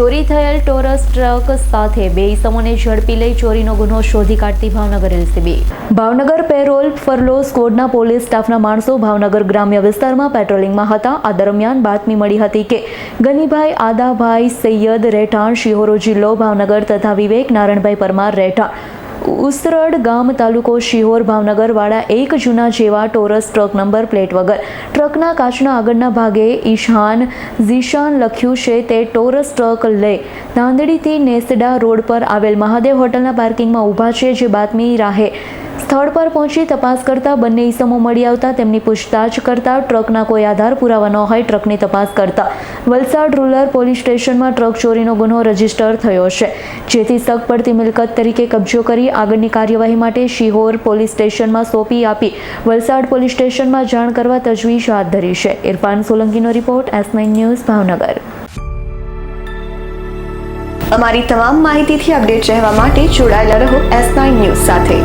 ચોરી થયેલ ટોરસ ટ્રક સાથે બે ઇસમોને ઝડપી લઈ ચોરીનો ગુનો શોધી કાઢતી Bhavnagar LCB. Bhavnagar parole furlough સ્કોડના police સ્ટાફના માણસો ભાવનગર ગ્રામ્ય વિસ્તારમાં પેટ્રોલિંગમાં હતા. આ દરમિયાન બાતમી મળી હતી કે ગનીભાઈ આદાભાઈ સૈયદ રહેઠાણ, શિહોરો જિલ્લો, ભાવનગર તથા વિવેક નારણભાઈ પરમાર રહેઠાણ ઉસરડ ગામ તાલુકો શિહોર ભાવનગરવાળા એક જૂના જેવા ટોરસ ટ્રક નંબર પ્લેટ વગર. ટ્રકના કાચના આગળના ભાગે ઈશાન ઝીશાન લખ્યું છે તે ટોરસ ટ્રક લઈ નાંદડીથી નેસડા રોડ પર આવેલ મહાદેવ હોટલના પાર્કિંગમાં ઊભા છે જે બાતમી રાહે. સ્થળ પર પહોંચી તપાસ કરતા બંને ઈસમો મળી આવતા તેમની પૂછતાછ કરતા ટ્રકના કોઈ આધાર પુરાવા ન હોય ટ્રકની તપાસ કરતા. વલસાડ રૂરલ પોલીસ સ્ટેશનમાં ટ્રક ચોરીનો ગુનો રજિસ્ટર થયો છે. જેથી સગ પડતી મિલકત તરીકે કબજો કરી આગળની કાર્યવાહી માટે શિહોર પોલીસ સ્ટેશનમાં સોંપી આપી. વલસાડ પોલીસ સ્ટેશનમાં જાણ કરવા તજવીજ હાથ ધરી છે. Irfan સોલંકીનો report S nine news, Bhavnagar. અમારી તમામ માહિતીથી અપડેટ રહેવા માટે જોડાયેલા રહો એસ નાઇન ન્યૂઝ સાથે.